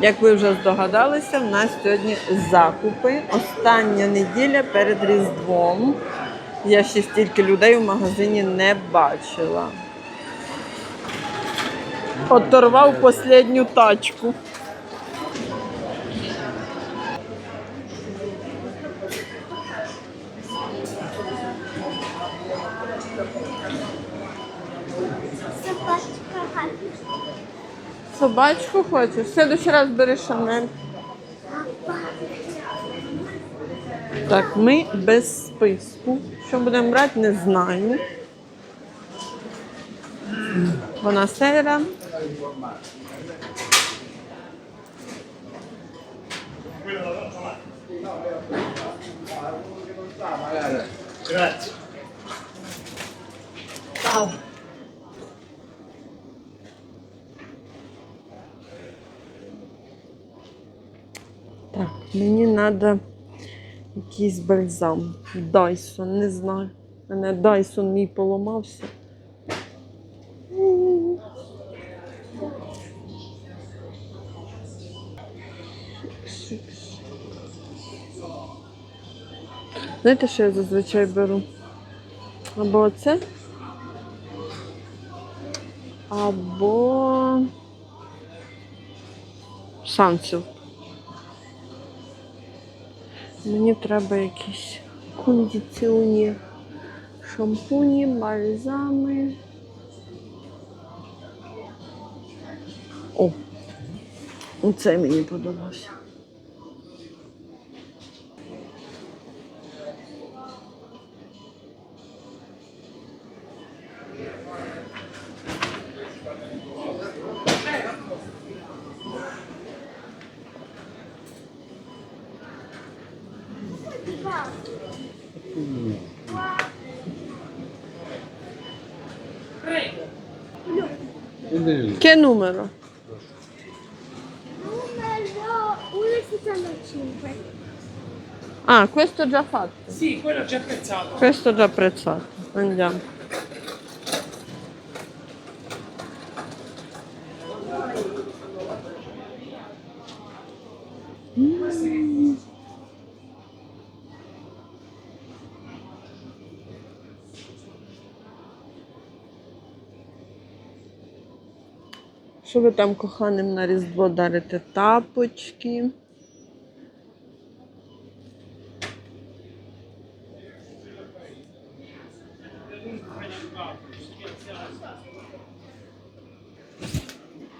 Як ви вже здогадалися, в нас сьогодні закупи. Остання неділя перед Різдвом. Я ще стільки людей в магазині не бачила. Оторвав останню тачку. Собачку хочеш? В следующий раз бери Шанель. Так, ми без списку. Що будемо брати, не знаю. Вона сера. Grazie. Мені треба якийсь бальзам. Дайсон, не знаю. У мене Дайсон мій поламався. Знаєте, що я зазвичай беру? Або оце, або Сансил. Мені треба якісь кондиціонер. Шампуні, бальзами. О! Оце мені подобався. Che numero? Numero 1,75. Ah, questo già fatto. Sì, quello già apprezzato. Questo già apprezzato. Andiamo. Що ви там коханим на Різдво дарите? Тапочки.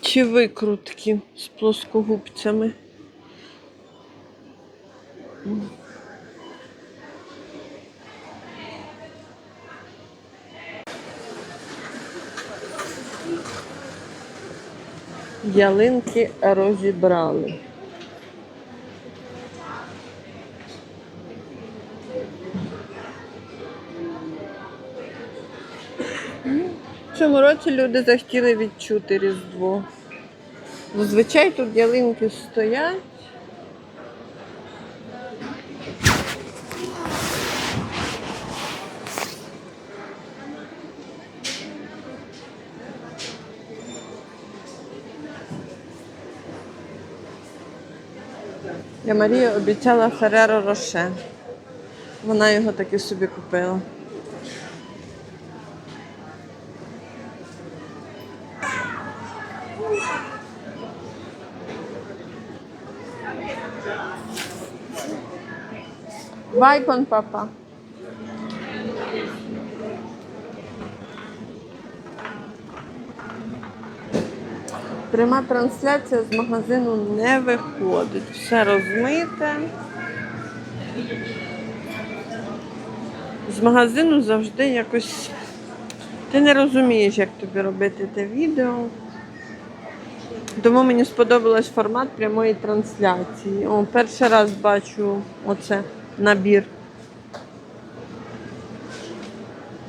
Чи викрутки з плоскогубцями? Ялинки розібрали. Цьому році люди захотіли відчути Різдво. Зазвичай тут ялинки стоять. Я Марія обіцяла Фереро Роше. Вона його таки собі купила. Vai con Пряма трансляція з магазину не виходить. Все розмите. З магазину завжди якось. Ти не розумієш, як тобі робити те відео. Тому мені сподобалось формат прямої трансляції. О, перший раз бачу оце набір.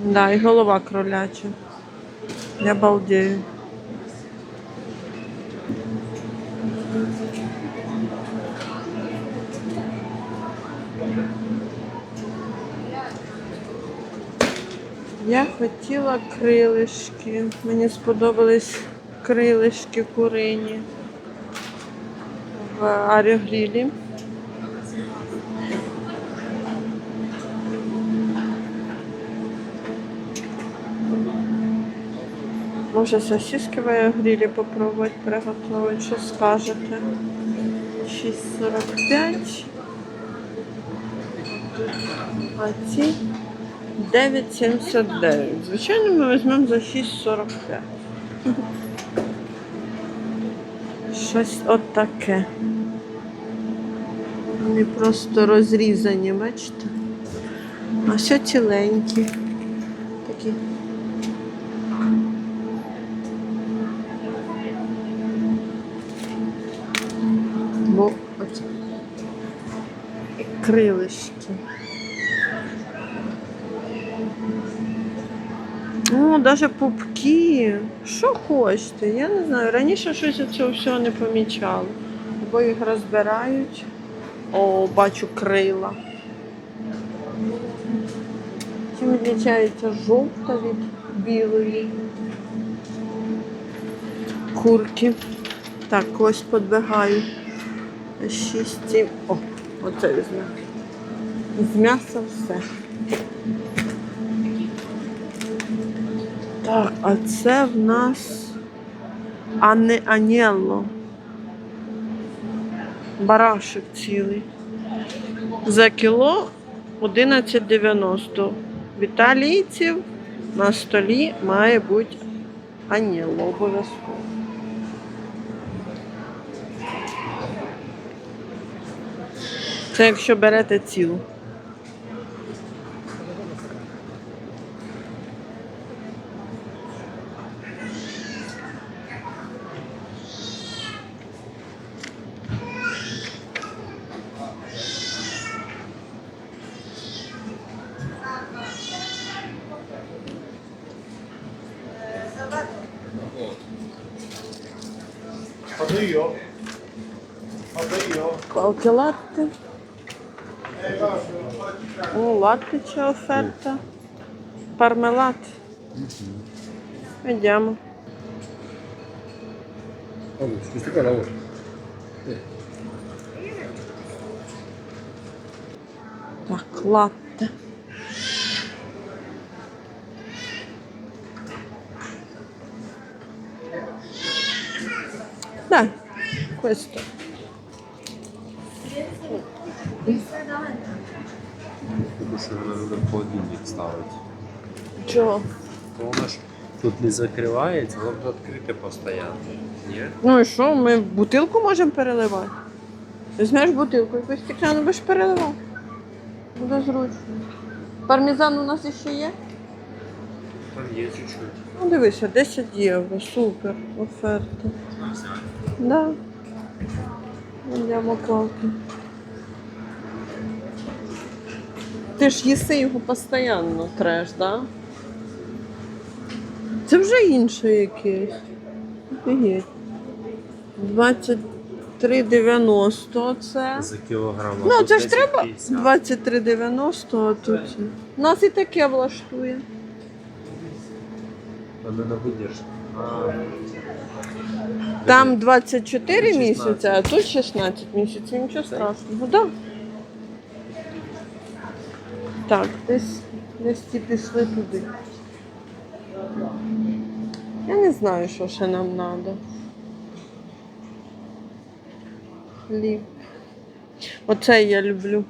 Да, і голова кроляча. Я балдею. Я хотіла крилишки. Мені сподобались крилишки курині. в аерогрілі. Може сосиски в аерогрілі попробувати приготувати, що скажете? 6,45. А ці 9,79. Звичайно, ми візьмемо за 6,45. Щось от таке. Вони просто розрізані, бачите? А все ціленькі. Такі. Бо оце. І крилишки. О, навіть пупки. Що хочете? Я не знаю. Раніше щось цього всього не помічала. Бо їх розбирають. О, бачу крила. Чим відрізняється жовта від білої курки. Так, ось подбігаю. Шість. О, оце візьмемо. З м'яса все. Так, а це в нас Ане Анєлло. Барашек цілий. За кіло 11,90. В італійців на столі має бути Анєлло обов'язково. Це якщо берете цілу. Vado io. Vado io. Qualche latte? О, латте чи оферта. Пармелад. Йдемо. Allora, questo qua lavora. Так, латте. Dai, questo. Тому що вона треба в холодильник ставити. Чого? То воно ж тут не закривається, воно буде відкрите постійно. Ні? Ну і що, ми в бутилку можемо переливати? Візьмеш бутилку, якусь стекляну будеш переливати. Буде зручно. Пармезан у нас ще є? Там є чуть-чуть. Ну дивися, 10 євро, супер, оферта. Да. Йдемо палки. Ти ж їси його постійно треш, да? Це вже якесь. Офігеть. 23,90 це. За кілограм. а Ну, тут це ж треба 10,50. 23,90, а тут. Нас і таке влаштує. Вона на видержку. Там 24 16. місяці, а тут 16 місяців, нічого страшного. Да. Так, десь, десь ці пішли туди. Я не знаю, що ще нам треба. Хліб. Оце я люблю.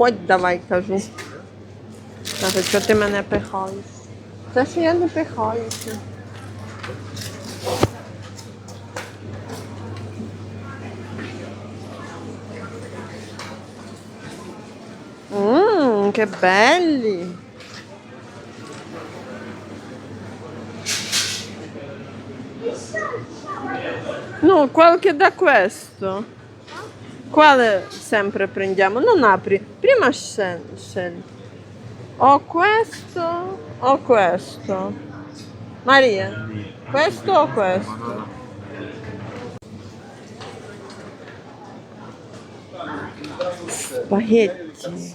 Проходь давай, кажу. Каже, що ти мене пихаєш? Це що я не пихаюся. Mmm, che belli! No, qualche da questo. Quale sempre prendiamo? Non apri. Prima scegli. O questo o questo. Maria, questo o questo? Спагетті.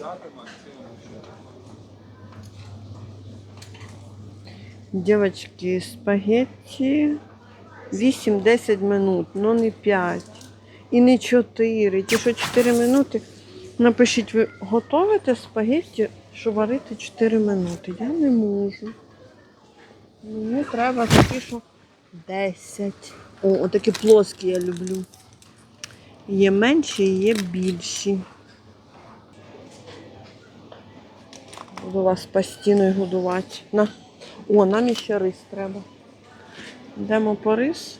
Дівчатки, спагетті 8-10 минут, ну не 5. І не 4. Ті, що 4 минути. Напишіть, ви готуєте спагетті, що варити 4 минути. Я не можу. Мені треба такі, що 10. О, отакі плоскі я люблю. Є менші, і є більші. Буду вас постійно годувати. На. О, нам іще рис треба. Йдемо по рис.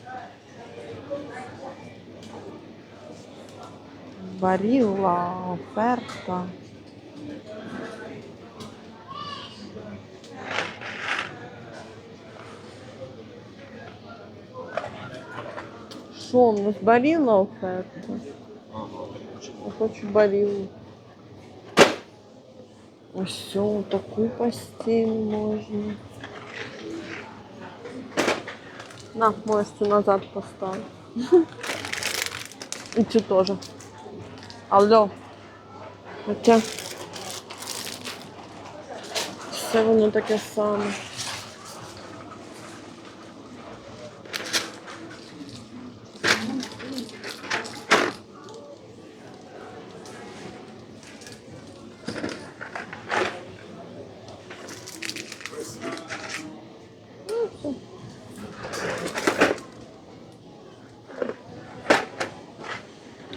Баріла, оферта. Що, у нас баріла оферта? Я хочу барілу. Ось все, таку постіль можна. На, можеш цю назад поставити. І цю теж. Алло. Хоча все воно таке саме.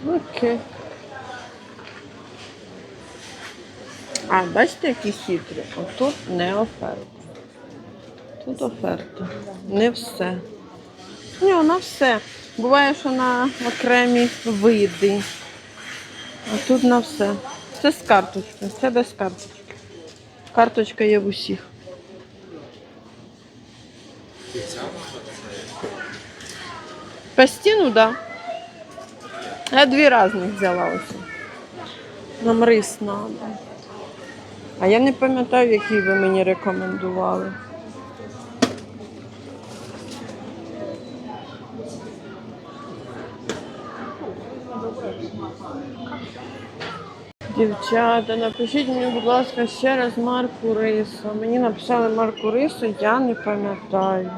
Окей. А, бачите, які хитрі? Отут не оферта. Тут оферта. Не все. Ні, вона все. Буває, що на окремі види. А тут на все. Це з карточки, це без карточки. Карточка є в усіх. По стіну, так. Да. Я дві різних взяла ось. Нам рис треба. А я не пам'ятаю, який ви мені рекомендували. Дівчата, напишіть мені, будь ласка, ще раз марку рису. Мені написали марку рису, я не пам'ятаю.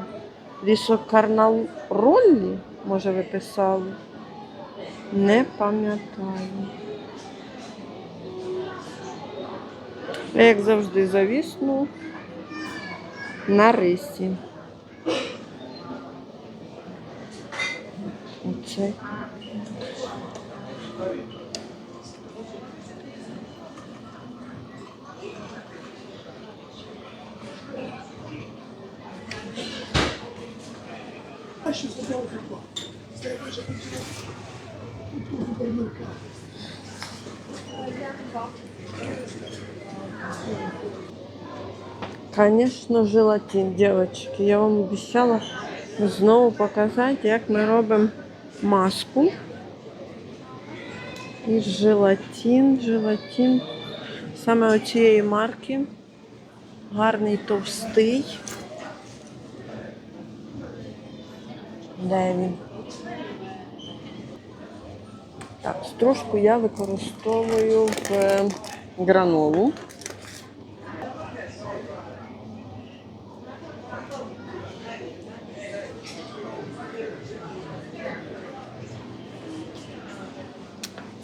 Рісо Карнароллі, може, ви писали? Не пам'ятаю. Я, як завжди, завісну на рисі. Оце. Конечно, желатин, девочки. Я вам обіцяла знову показати, як ми робимо маску. І желатин, желатин. Саме оцієї марки. Гарний товстий. Де він? Так, стружку я використовую в гранолу.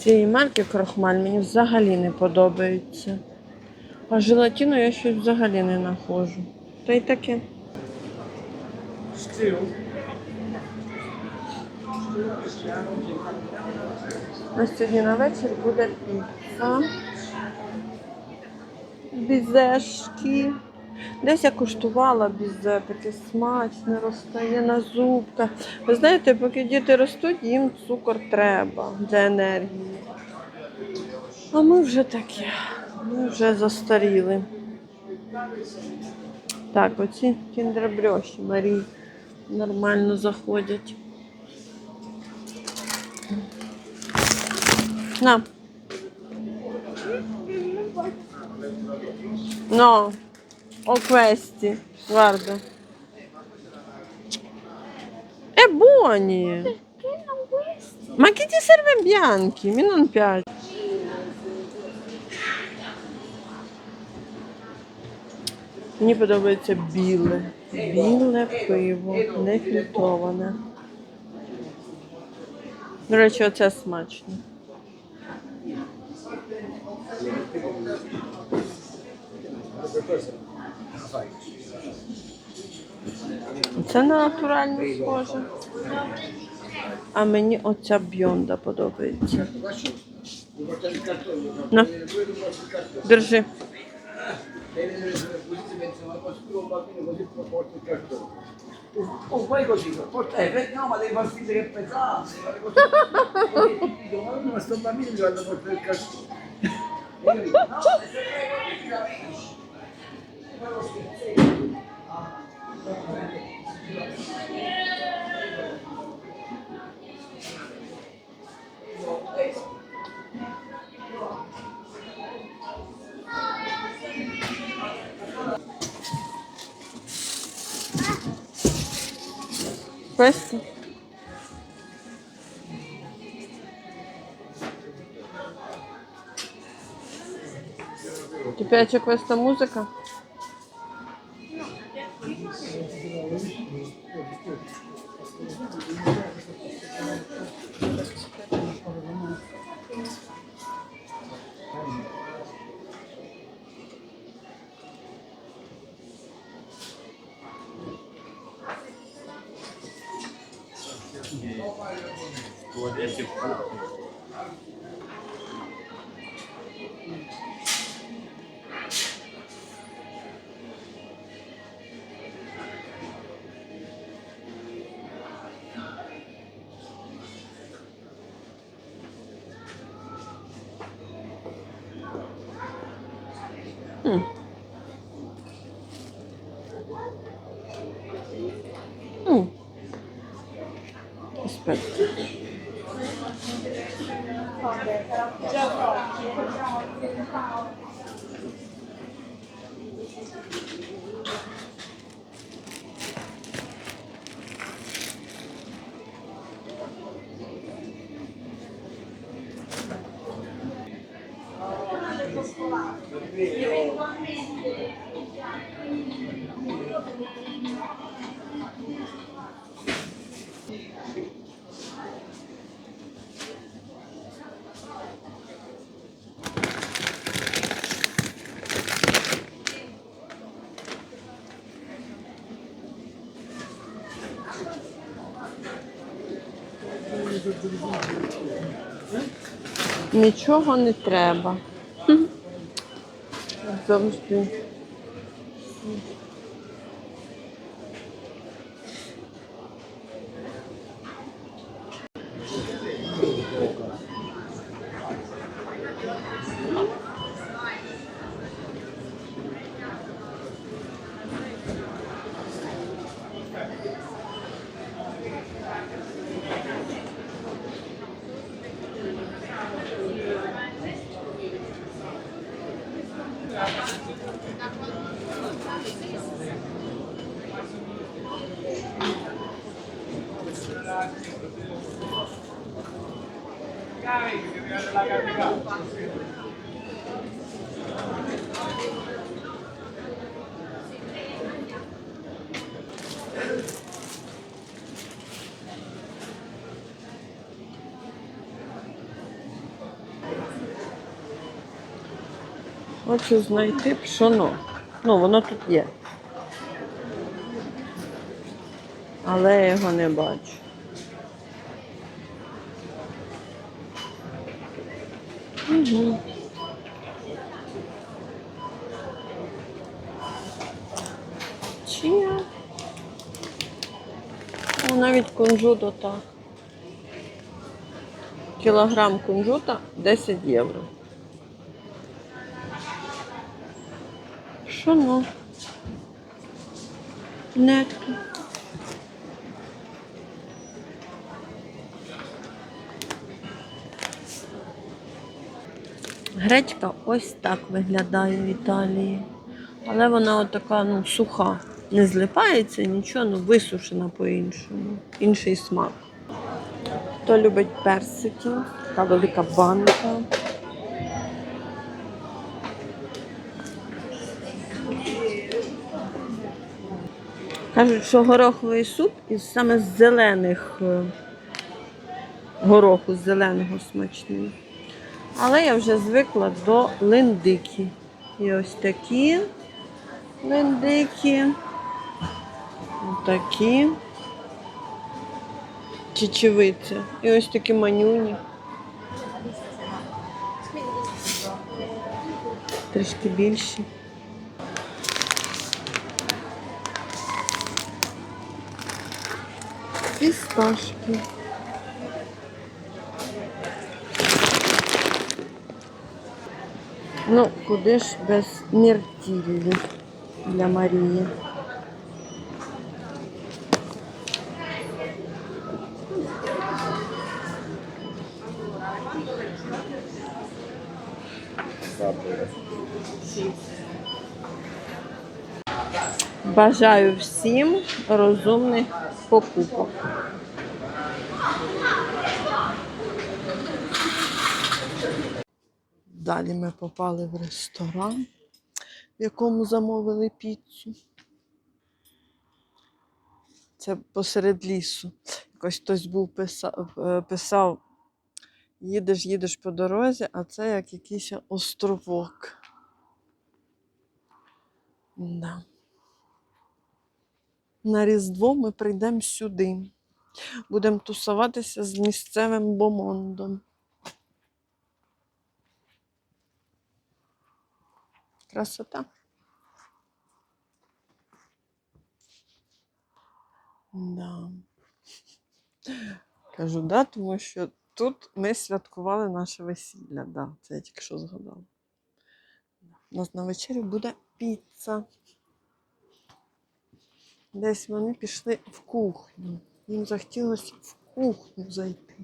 Цієї марки крохмаль мені взагалі не подобається. А желатину я щось взагалі не знаходжу. Та й таке. У нас сьогодні на вечір буде піца. Бізешки. Десь я куштувала бізе, таке смачне, розтає на зубках. Ви знаєте, поки діти ростуть, їм цукор треба для енергії. А ми вже такі, ми вже застаріли. Так, оці кіндербльоші Марій нормально заходять. На. No, o questi, guarda. È buoni. Perché non questi? Ma che ti serve bianchi? Mi non piace. Мені подобається біле. Біле пиво, не фільтроване. До речі, оце смачно. Thank you. Це на натуральне схоже. А мені оця бьонда подобається. На. Держи. Oh, poi così, porta, eh, no, ma devi far finta che è pesante, fare così. Così tutti dicono, "Ma ma sto bambino mi guarda portare il cartone. E io dico, no, Прости. Кипячая квеста музыка. Hmm. Hmm. pouvoir dire Нічого не треба. зовсім. Завжди. Хочу знайти пшоно. Ну, воно тут є. Але я його не бачу. Угу. Чия? О, навіть кунжут отак. Кілограм кунжута 10 євро. Що ну? Нетки. Гречка ось так виглядає в Італії. Але вона така ну, суха. Не злипається нічого, ну висушена по-іншому. Інший смак. Хто любить персики, така велика банка. Кажуть, що гороховий суп із саме зелених е, гороху, з зеленого смачний. Але я вже звикла до линдики. І ось такі линдики. Такі. Чечевиці. І ось такі манюні. Трішки більші. Фісташки. Ну, куди ж без міртіллі для Марії. Бажаю всім розумних покупок. Далі ми попали в ресторан, в якому замовили піцу. Це посеред лісу. Якось хтось був писав, е, писав, їдеш, їдеш по дорозі, а це як якийсь островок. Да. На Різдво ми прийдемо сюди. Будемо тусуватися з місцевим бомондом. Красота. Да. Кажу, да, тому що тут ми святкували наше весілля. Да, це я тільки що згадала. У нас на вечері буде піца. Десь вони пішли в кухню. Їм захотілося в кухню зайти.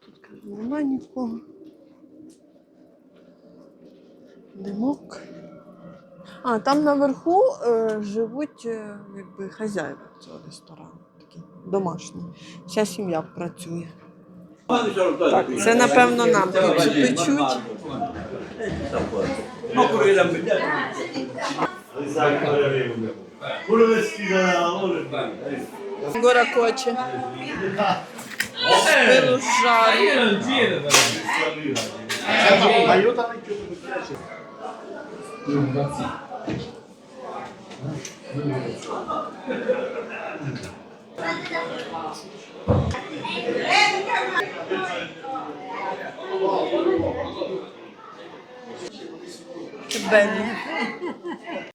Тут кажу, нема нікого. Димок. А, там наверху е, живуть е, якби, хазяїва цього ресторану. Такі домашні. Вся сім'я працює. Так, це напевно нам піцу печуть. Гора коче. Спину з lunga zitta. Che belli.